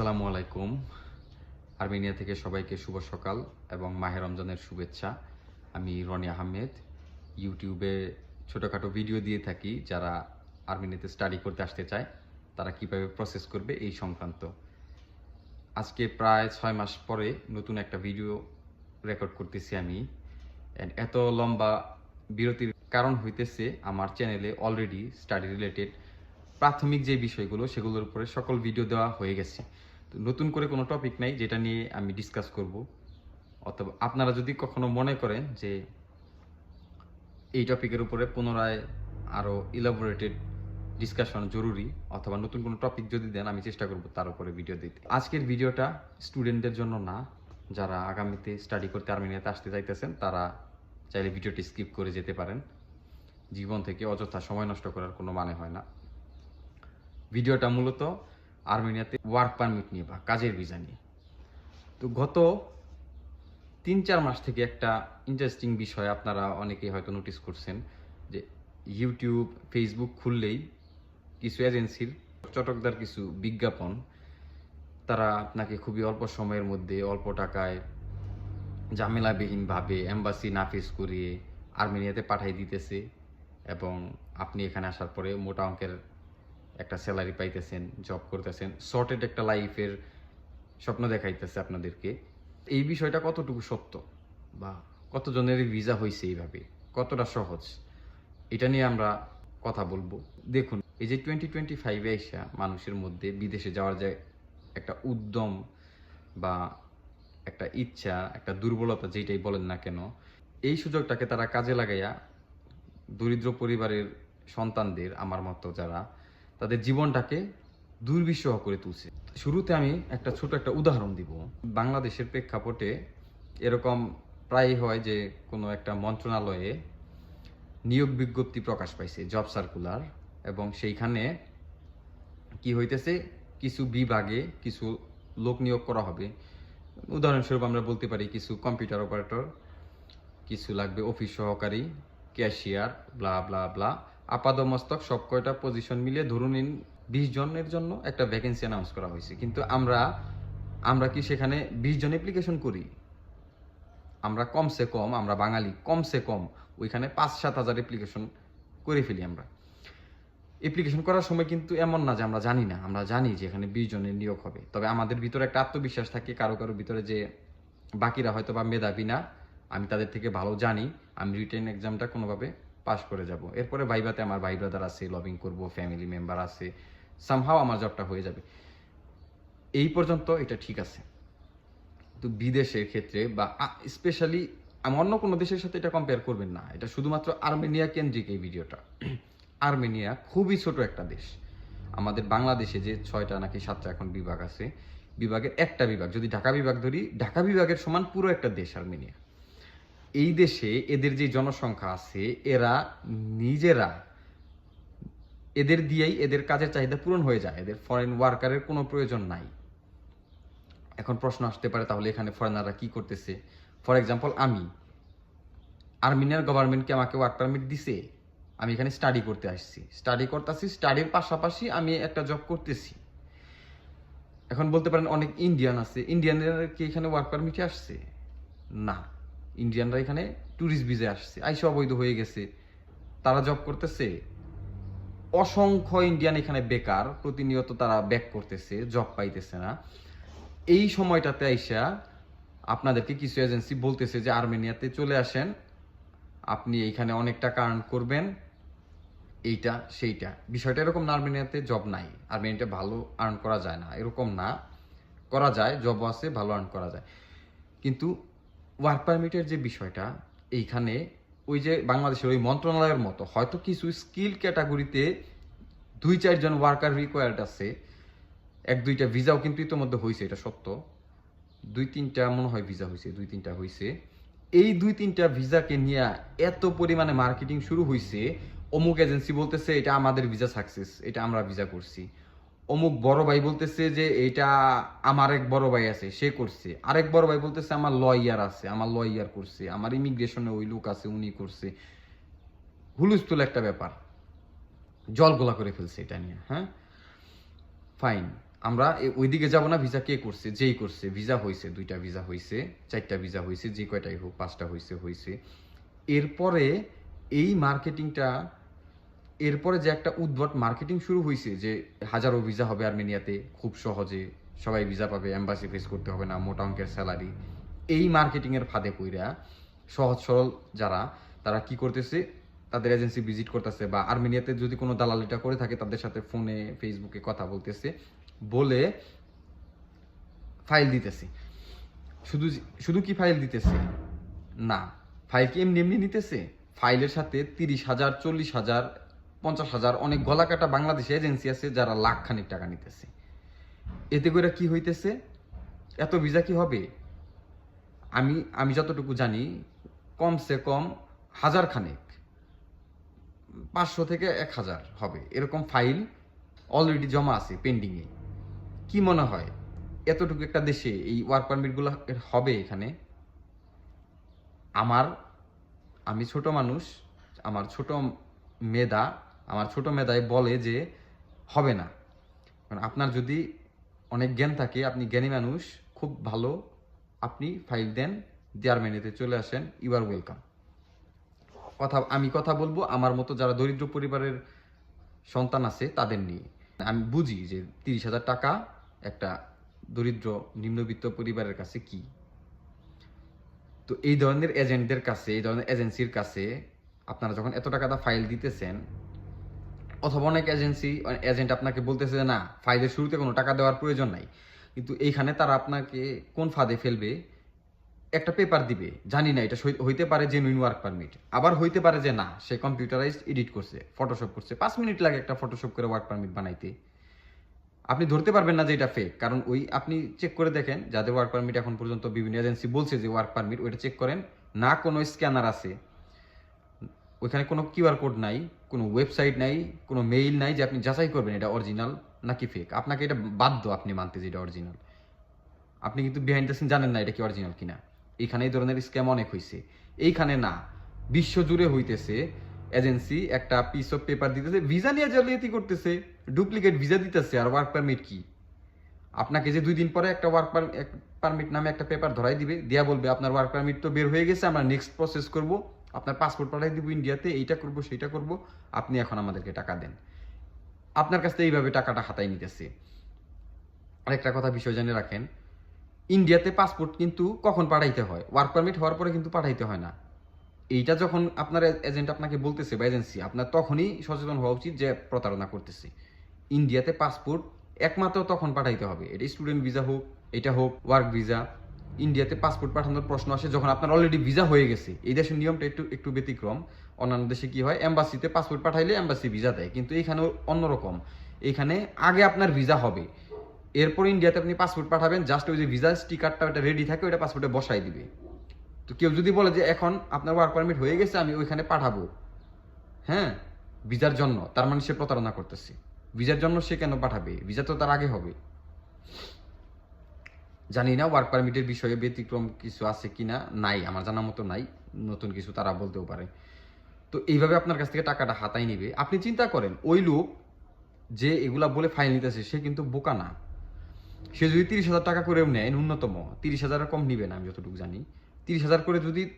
আসসালামু আলাইকুম। আর্মেনিয়া থেকে সবাইকে শুভ সকাল এবং মাহে রমজানের শুভেচ্ছা। আমি রনি আহমেদ। ইউটিউবে ছোটোখাটো ভিডিও দিয়ে থাকি যারা আর্মেনিয়াতে স্টাডি করতে আসতে চায়, তারা কীভাবে প্রসেস করবে এই সংক্রান্ত। আজকে প্রায় ছয় মাস পরে নতুন একটা ভিডিও রেকর্ড করতেছি আমি। এত লম্বা বিরতির কারণ হইতেছে আমার চ্যানেলে অলরেডি স্টাডি রিলেটেড প্রাথমিক যে বিষয়গুলো, সেগুলোর উপরে সকল ভিডিও দেওয়া হয়ে গেছে। নতুন করে কোনো টপিক নাই, যেটা নিয়ে আমি ডিসকাস করব। অথবা আপনারা যদি কখনো মনে করেন যে এই টপিকের উপরে পুনরায় আরও ইলাবোরেটেড ডিসকাশন জরুরি, অথবা নতুন কোনো টপিক যদি দেন, আমি চেষ্টা করব তার উপরে ভিডিও দিতে। আজকের ভিডিওটা স্টুডেন্টদের জন্য না, যারা আগামীতে স্টাডি করতে আর্মেনিয়াতে আসতে চাইতেছেন, তারা চাইলে ভিডিওটি স্কিপ করে যেতে পারেন। জীবন থেকে অযথা সময় নষ্ট করার কোনো মানে হয় না। ভিডিওটা মূলত আর্মেনিয়াতে ওয়ার্ক পারমিট নিয়ে বা কাজের ভিসা নিয়ে। তো গত তিন চার মাস থেকে একটা ইন্টারেস্টিং বিষয় আপনারা অনেকেই হয়তো নোটিস করছেন যে ইউটিউব ফেসবুক খুললেই কিছু এজেন্সির চটকদার কিছু বিজ্ঞাপন, তারা আপনাকে খুবই অল্প সময়ের মধ্যে অল্প টাকায় ঝামেলাবিহীনভাবে এম্বাসি নাফিস করিয়ে আর্মেনিয়াতে পাঠিয়ে দিতেছে এবং আপনি এখানে আসার পরে মোটা অঙ্কের একটা স্যালারি পাইতেছেন জব করতেছেন শর্টেড একটা লাইফের স্বপ্ন দেখাইতেছে আপনাদেরকে। এই বিষয়টা কতটুকু সত্য বা কতজনের ভিসা হয়েছে এইভাবে? কতটা সহজ? এটা নিয়ে আমরা কথা বলব। দেখুন, এই যে টোয়েন্টি টোয়েন্টি ফাইভে এসা মানুষের মধ্যে বিদেশে যাওয়ার যে একটা উদ্যম বা একটা ইচ্ছা, একটা দুর্বলতা যেটাই বলেন না কেন, এই সুযোগটাকে তারা কাজে লাগাইয়া দরিদ্র পরিবারের সন্তানদের, আমার মতো যারা তাদের জীবনটাকে দুর্বিষহ করে তুলছে। শুরুতে আমি একটা ছোট একটা উদাহরণ দিব। বাংলাদেশের প্রেক্ষাপটে এরকম প্রায় হয় যে কোনো একটা মন্ত্রণালয়ে নিয়োগ বিজ্ঞপ্তি প্রকাশ পাইছে, জব সার্কুলার, এবং সেইখানে কি হইতেছে, কিছু বিভাগে কিছু লোক নিয়োগ করা হবে। উদাহরণস্বরূপ আমরা বলতে পারি কিছু কম্পিউটার অপারেটর, কিছু লাগবে অফিস সহকারী, ক্যাশিয়ার, ব্লা ব্লা ব্লা আপাদমস্তক সব কয়টা পজিশন মিলিয়ে ধরুন বিশ জনের জন্য একটা ভ্যাকেন্সি অ্যানাউন্স করা হয়েছে। কিন্তু আমরা আমরা কি সেখানে বিশ জন অ্যাপ্লিকেশন করি? আমরা কমসে কম, আমরা বাঙালি কমসে কম ওইখানে পাঁচ সাত হাজার অ্যাপ্লিকেশন করে ফেলি আমরা। অ্যাপ্লিকেশন করার সময় কিন্তু এমন না যে আমরা জানি না, আমরা জানি যে এখানে বিশ জনের নিয়োগ হবে। তবে আমাদের ভিতরে একটা আত্মবিশ্বাস থাকে, কারও কারও ভিতরে যে বাকিরা হয়তো বা মেধাবী না, আমি তাদের থেকে ভালো জানি, আমি রিটেন এক্সামটা কোনোভাবে পাশ করে যাব। এরপরে ভাইবাতে আমার ভাই ব্রাদার আছে লবিং করব ফ্যামিলি মেম্বার আছে সামহাও আমার জবটা হয়ে যাবে। এই পর্যন্ত এটা ঠিক আছে। তো বিদেশের ক্ষেত্রে বা স্পেশালি অন্য কোনো দেশের সাথে এটা কম্পেয়ার করবেন না। এটা শুধুমাত্র আর্মেনিয়া কেন্দ্রিক এই ভিডিওটা। আর্মেনিয়া খুবই ছোট একটা দেশ। আমাদের বাংলাদেশে যে ছয়টা নাকি সাতটা এখন বিভাগ আছে, বিভাগের একটা বিভাগ। যদি ঢাকা বিভাগ ধরি, ঢাকা বিভাগের সমান পুরো একটা দেশ আর্মেনিয়া। এই দেশে এদের যে জনসংখ্যা আছে, এরা নিজেরা এদের দিয়েই এদের কাজের চাহিদা পূরণ হয়ে যায়। এদের ফরেন ওয়ার্কারের কোনো প্রয়োজন নাই। এখন প্রশ্ন আসতে পারে, তাহলে এখানে ফরেনাররা কি করতেছে? ফর এক্সাম্পল আমি। আর্মেনিয়ার গভর্নমেন্টকে আমাকে ওয়ার্ক পারমিট দিছে? আমি এখানে স্টাডি করতে আসছি। স্টাডি করতেছি স্টাডির পাশাপাশি আমি একটা জব করতেছি। এখন বলতে পারেন অনেক ইন্ডিয়ান আছে। ইন্ডিয়ানরা কি এখানে ওয়ার্ক পারমিটে আসছে? না। ইন্ডিয়ানরা এখানে ট্যুরিস্ট ভিজে আসছে। আইসা অবৈধ হয়ে গেছে। তারা জব করতেছে। অসংখ্য ইন্ডিয়ান এখানে বেকার, প্রতিনিয়ত তারা ব্যাক করতেছে জব পাইতেছে না। এই সময়টাতে আইসা আপনাদেরকে কিছু এজেন্সি বলতেছে যে, আর্মেনিয়াতে চলে আসেন। আপনি এইখানে অনেক টাকা আর্ন করবেন। এইটা, সেইটা। বিষয়টা এরকম না, আর্মেনিয়াতে জব নাই। আর্মেনিয়াতে ভালো আর্ন করা যায় না। এরকম না। করা যায় জবও আছে, ভালো আর্ন করা যায়। কিন্তু ওয়ার্ক পারমিটের যে বিষয়টা, এইখানে ওই যে বাংলাদেশের ওই মন্ত্রণালয়ের মতো, হয়তো কিছু স্কিল ক্যাটাগরিতে দুই চারজন ওয়ার্কার রিকোয়ার্ড আছে। এক, দুইটা ভিসাও কিন্তু ইতোমধ্যে হয়েছে এটা সত্য। দুই, তিনটা মনে হয় ভিসা হয়েছে দুই, তিনটা হয়েছে এই দুই, তিনটা ভিসাকে নিয়ে এত পরিমাণে মার্কেটিং শুরু হয়েছে অমুক এজেন্সি বলতেছে, এটা আমাদের ভিসা সাকসেস এটা আমরা ভিসা করছি। অমুক বড় ভাই বলতেছে যে এটা আমার এক বড় ভাই আছে, সে করছে। আরেক বড় ভাই বলতেছে আমার লয়ার আছে, আমার লয়ার করছে, আমার ইমিগ্রেশনে ওই লোক আছে, উনি করছে। হুলুস্থুল একটা ব্যাপার। জল গোলা করে ফেলছে এটা নিয়ে হ্যাঁ? ফাইন আমরা ওইদিকে যাব না ভিসা কে করছে, যেই করছে। ভিসা হয়েছে দুইটা ভিসা হয়েছে চারটা ভিসা হয়েছে যে কয়টাই হোক, পাঁচটা হয়েছে হয়েছে এরপরে এই মার্কেটিংটা এরপরে যে একটা উদ্ভট মার্কেটিং শুরু হয়েছে যে হাজারো ভিসা হবে আর্মেনিয়াতে, খুব সহজে সবাই ভিসা পাবে অ্যাম্বাসি ফেস করতে হবে না, মোটা অঙ্কের স্যালারি এই মার্কেটিংয়ের ফাঁদে পইরা সহজ সরল যারা, তারা কি করতেছে? তাদের এজেন্সি ভিজিট করতেছে বা আর্মেনিয়াতে যদি কোনো দালালিটা করে থাকে, তাদের সাথে ফোনে ফেসবুকে কথা বলতেছে, বলে ফাইল দিতেছে। শুধু শুধু কি ফাইল দিতেছে? না। ফাইল কি এমনি এমনি নিতেছে? ফাইলের সাথে তিরিশ হাজার, চল্লিশ হাজার পঞ্চাশ হাজার অনেক গলাকাটা বাংলাদেশে এজেন্সি আছে যারা লাখ খানিক টাকা নিতেছে। এতে করে কি হইতেছে? এত ভিসা কি হবে? আমি আমি যতটুকু জানি, কমসে কম হাজার খানেক পাঁচশো থেকে এক হাজার হবে। এরকম ফাইল অলরেডি জমা আছে পেন্ডিংয়ে কি মনে হয়? এতটুকু একটা দেশে এই ওয়ার্ক পারমিটগুলো হবে এখানে? আমার, আমি ছোট মানুষ, আমার ছোট মেধা আমার ছোট মেধায় বলে যে হবে না। কারণ আপনার যদি অনেক জ্ঞান থাকে, আপনি জ্ঞানী মানুষ, খুব ভালো আপনি ফাইল দেন জার্মানিতে চলে আসেন ইউ আর ওয়েলকাম কথা, আমি কথা বলব, আমার মতো যারা দরিদ্র পরিবারের সন্তান আছে, তাদের নিয়ে। আমি বুঝি যে তিরিশ হাজার টাকা একটা দরিদ্র, নিম্নবিত্ত পরিবারের কাছে কি? তো এই ধরনের এজেন্টদের কাছে, এই ধরনের এজেন্সির কাছে আপনারা যখন এত টাকাটা ফাইল দিতেছেন অথবা অনেক এজেন্সি এজেন্ট আপনাকে বলতেছে যে, না ফাইলের শুরুতে কোনো টাকা দেওয়ার প্রয়োজন নাই। কিন্তু এইখানে তারা আপনাকে কোন ফাঁদে ফেলবে? একটা পেপার দিবে। জানি না, এটা হইতে পারে যে জেনুইন ওয়ার্ক পারমিট আবার হইতে পারে যে, না, সে কম্পিউটারাইজ এডিট করছে ফটোশপ করছে। পাঁচ মিনিট লাগে একটা ফটোশপ করে ওয়ার্ক পারমিট বানাইতে। আপনি ধরতে পারবেন না যে এটা ফেক কারণ ওই আপনি চেক করে দেখেন, যাদের ওয়ার্ক পারমিট এখন পর্যন্ত বিভিন্ন এজেন্সি বলছে যে ওয়ার্ক পারমিট ওইটা চেক করেন। না, কোনো স্ক্যানার আছে। ওইখানে কোনো কিউআর কোড নাই। কোনো ওয়েবসাইট নাই, কোনো মেইল নাই যে আপনি যাচাই করবেন এটা অরিজিনাল নাকি ফেক আপনাকে এটা বাধ্য আপনি মানতে যে এটা অরিজিনাল আপনি কিন্তু বিহাইন্ড দ্য সিন জানেন না এটা কি অরিজিনাল কিনা। এইখানে এই ধরনের স্ক্যাম অনেক হয়েছে এইখানে না বিশ্ব জুড়ে হইতেছে এজেন্সি একটা পিস অফ পেপার দিতেছে ভিসা নিয়ে জালিয়াতি করতেছে ডুপ্লিকেট ভিসা দিতেছে, আর ওয়ার্ক পারমিট কি? আপনাকে যে দুই দিন পরে একটা ওয়ার্ক পারমিট নামে একটা পেপার ধরাই দিবে, দিয়া বলবে আপনার ওয়ার্ক পারমিট তো বের হয়ে গেছে, আমরা নেক্সট প্রসেস করব। আপনার পাসপোর্ট পাঠাই দিব ইন্ডিয়াতে এইটা করব, সেইটা করব, আপনি এখন আমাদেরকে টাকা দেন। আপনার কাছ থেকে এইভাবে টাকাটা হাতায় নিতেছে। আরেকটা কথা, বিষয় জেনে রাখেন ইন্ডিয়াতে পাসপোর্ট কিন্তু কখন পাঠাইতে হয়? ওয়ার্ক পারমিট হওয়ার পরে কিন্তু পাঠাইতে হয় না। এইটা যখন আপনার এজেন্ট আপনাকে বলতেছে বা এজেন্সি আপনার তখনই সচেতন হওয়া উচিত যে প্রতারণা করতেছে। ইন্ডিয়াতে পাসপোর্ট একমাত্র তখন পাঠাইতে হবে। এটা স্টুডেন্ট ভিসা হোক, এটা হোক ওয়ার্ক ভিসা ইন্ডিয়াতে পাসপোর্ট পাঠানোর প্রশ্ন আসে যখন আপনার অলরেডি ভিসা হয়ে গেছে। এই দেশের নিয়মটা একটু একটু ব্যতিক্রম। অন্যান্য দেশে কি হয়? এম্বাসিতে পাসপোর্ট পাঠাইলে এম্বাসি ভিসা দেয়। কিন্তু এখানে অন্যরকম এখানে আগে আপনার ভিসা হবে। এরপর ইন্ডিয়াতে আপনি পাসপোর্ট পাঠাবেন জাস্ট ওই যে ভিসা স্টিকারটা ওটা রেডি থাকে ওটা পাসপোর্টে বসাই দিবে। তো কেউ যদি বলে যে এখন আপনার ওয়ার্ক পারমিট হয়ে গেছে, আমি ওইখানে পাঠাবো। হ্যাঁ ভিসার জন্য। তার মানে সে প্রতারণা করতেছে। ভিসার জন্য সে কেন পাঠাবে? ভিসা তো তার আগে হবে। জানি না ওয়ার্ক পারমিটের বিষয়ে ব্যতিক্রম কিছু আছে কি না নাই, আমার জানা মতো নাই, নতুন কিছু তারা বলতেও পারে। তো এইভাবে আপনার কাছ থেকে টাকাটা হাতায় নিবে। আপনি চিন্তা করেন, ওই লোক যে এগুলা বলে ফাইল নিতেছে, সে কিন্তু বোকা না। সে যদি তিরিশ হাজার টাকা করেও নেয় ন্যূনতম, তিরিশ হাজারের কম নিবে না, আমি যতটুকু জানি। তিরিশ হাজার করে যদি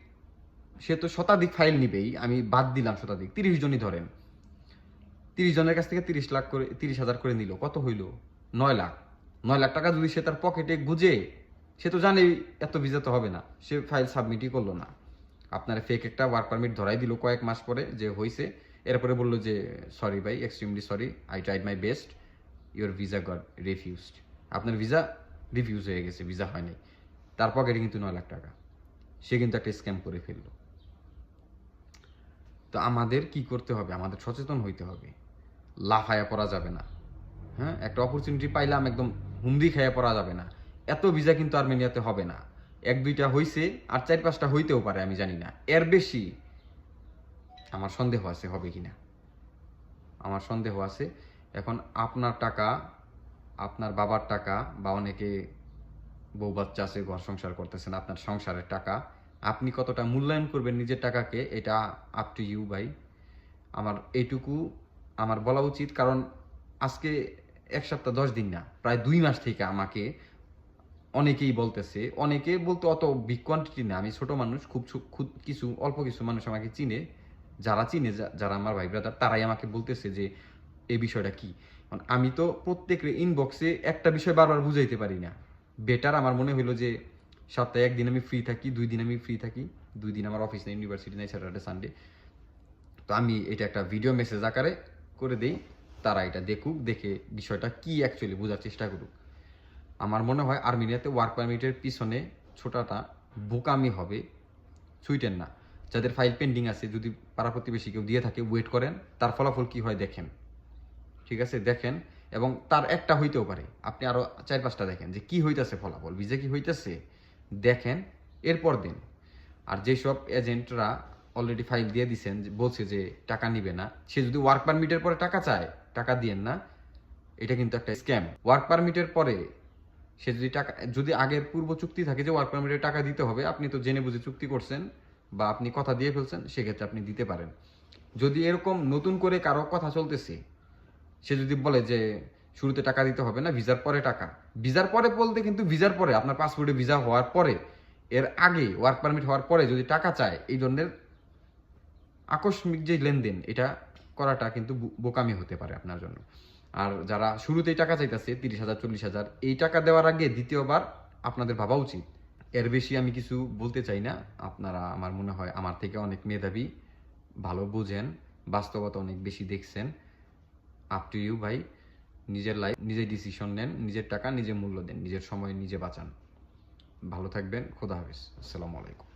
সে তো শতাধিক ফাইল নিবেই, আমি বাদ দিলাম শতাধিক, তিরিশ জনই ধরেন। তিরিশ জনের কাছ থেকে তিরিশ লাখ করে, তিরিশ হাজার করে নিল, কত হইল? নয় লাখ। নয় লাখ টাকা যদি সে তার পকেটে গুজে, সে তো জানে এত ভিসা তো হবে না। সে ফাইল সাবমিটই করল না। আপনার ফেক একটা ওয়ার্ক পারমিট ধরাই দিল কয়েক মাস পরে যে হয়েছে এরপরে বলল যে সরি ভাই extremely sorry I tried my best your visa got refused আপনার ভিসা রিফিউজ হয়ে গেছে ভিসা হয় নাই। তার পকেটে কিন্তু নয় লাখ টাকা। সে কিন্তু একটা স্ক্যাম করে ফেলল। তো আমাদের কি করতে হবে? আমাদের সচেতন হইতে হবে। লাফায়া পড়া যাবে না। হ্যাঁ? একটা অপরচুনিটি পাইলাম একদম হুমদি খাইয়া পড়া যাবে না। এত ভিসা কিন্তু আর্মেনিয়াতে হবে না। এক, দুইটা হইছে, আর চার, পাঁচটা হইতেও পারে, আমি জানি না। এর বেশি আমার সন্দেহ আছে হবে কিনা। আমার সন্দেহ আছে। এখন আপনার টাকা, আপনার বাবার টাকা, বা অনেকে বউ বাচ্চা আছে, ঘর সংসার করতেছেন আপনার সংসারের টাকা, আপনি কতটা মূল্যায়ন করবেন নিজের টাকাকে, এটা আপ টু ইউ ভাই। আমার এইটুকু আমার বলা উচিত, কারণ আজকে এক সপ্তাহ, দশ দিন না, প্রায় দুই মাস থেকে আমাকে অনেকেই বলতেছে, অনেকে বলতে অত বিগ কোয়ান্টিটি না, আমি ছোট মানুষ, খুব খুব- কিছু, অল্প কিছু মানুষ আমাকে চিনে, যারা চিনে যারা আমার ভাই ব্রাদার তারাই আমাকে বলতেছে যে, এই বিষয়টা কি? আমি তো প্রত্যেকের ইনবক্সে একটা বিষয় বারবার বুঝাইতে পারি না। বেটার আমার মনে হলো যে, সপ্তাহে একদিন আমি ফ্রি থাকি, দুই দিন আমি ফ্রি থাকি, দুই দিন আমার অফিস নেই ইউনিভার্সিটি নেই স্যাটারডে সানডে তো আমি এটা একটা ভিডিও মেসেজ আকারে করে দেই। তারা এটা দেখুক, দেখে বিষয়টা কি অ্যাকচুয়ালি বোঝার চেষ্টা করুক। আমার মনে হয় আর্মেনিয়াতে ওয়ার্ক পারমিটের পিছনে ছোটাটা বোকামি হবে। সুইটেন না। যাদের ফাইল পেন্ডিং আছে, যদি পাড়া প্রতিবেশী কেউ দিয়ে থাকে ওয়েট করেন, তার ফলাফল কি হয় দেখেন। ঠিক আছে? দেখেন এবং তার একটা হইতেও পারে। আপনি আরও চার পাঁচটা দেখেন যে কি হইতেছে ফলাফল, ভিজে কি হইতেছে? দেখেন, এরপর দিন। আর যেসব এজেন্টরা অলরেডি ফাইল দিয়ে দিছেন বলছে যে টাকা নিবে না, সে যদি ওয়ার্ক পারমিটের পরে টাকা চায় টাকা দিয়েন না, এটা কিন্তু একটা স্ক্যাম ওয়ার্ক পারমিটের পরে সে যদি টাকা, যদি আগের পূর্ব চুক্তি থাকে যে ওয়ার্ক পারমিটের টাকা দিতে হবে, আপনি তো জেনে বুঝে চুক্তি করছেন বা আপনি কথা দিয়ে ফেলছেন, সেক্ষেত্রে আপনি দিতে পারেন। যদি এরকম নতুন করে কারও কথা চলতেছে, সে যদি বলে যে শুরুতে টাকা দিতে হবে না, ভিসার পরে টাকা। ভিসার পরে বলতে কিন্তু ভিসার পরে, আপনার পাসপোর্টে ভিসা হওয়ার পরে, এর আগে ওয়ার্ক পারমিট হওয়ার পরে যদি টাকা চায়, এই ধরনের আকস্মিক যে লেনদেন, এটা করাটা কিন্তু বোকামি হতে পারে আপনার জন্য। আর যারা শুরুতেই টাকা চাইতেছে, তিরিশ হাজার, চল্লিশ হাজার, এই টাকা দেওয়ার আগে দ্বিতীয়বার আপনাদের ভাবা উচিত। এর বেশি আমি কিছু বলতে চাই না। আপনারা আমার মনে হয় আমার থেকে অনেক মেধাবী, ভালো বোঝেন, বাস্তবতা অনেক বেশি দেখছেন। আপ টু ইউ ভাই। নিজের লাইফ নিজে ডিসিশন নেন, নিজের টাকা নিজে মূল্য দেন, নিজের সময় নিজে বাঁচান। ভালো থাকবেন, খোদা হাফিজ। আসসালামু আলাইকুম।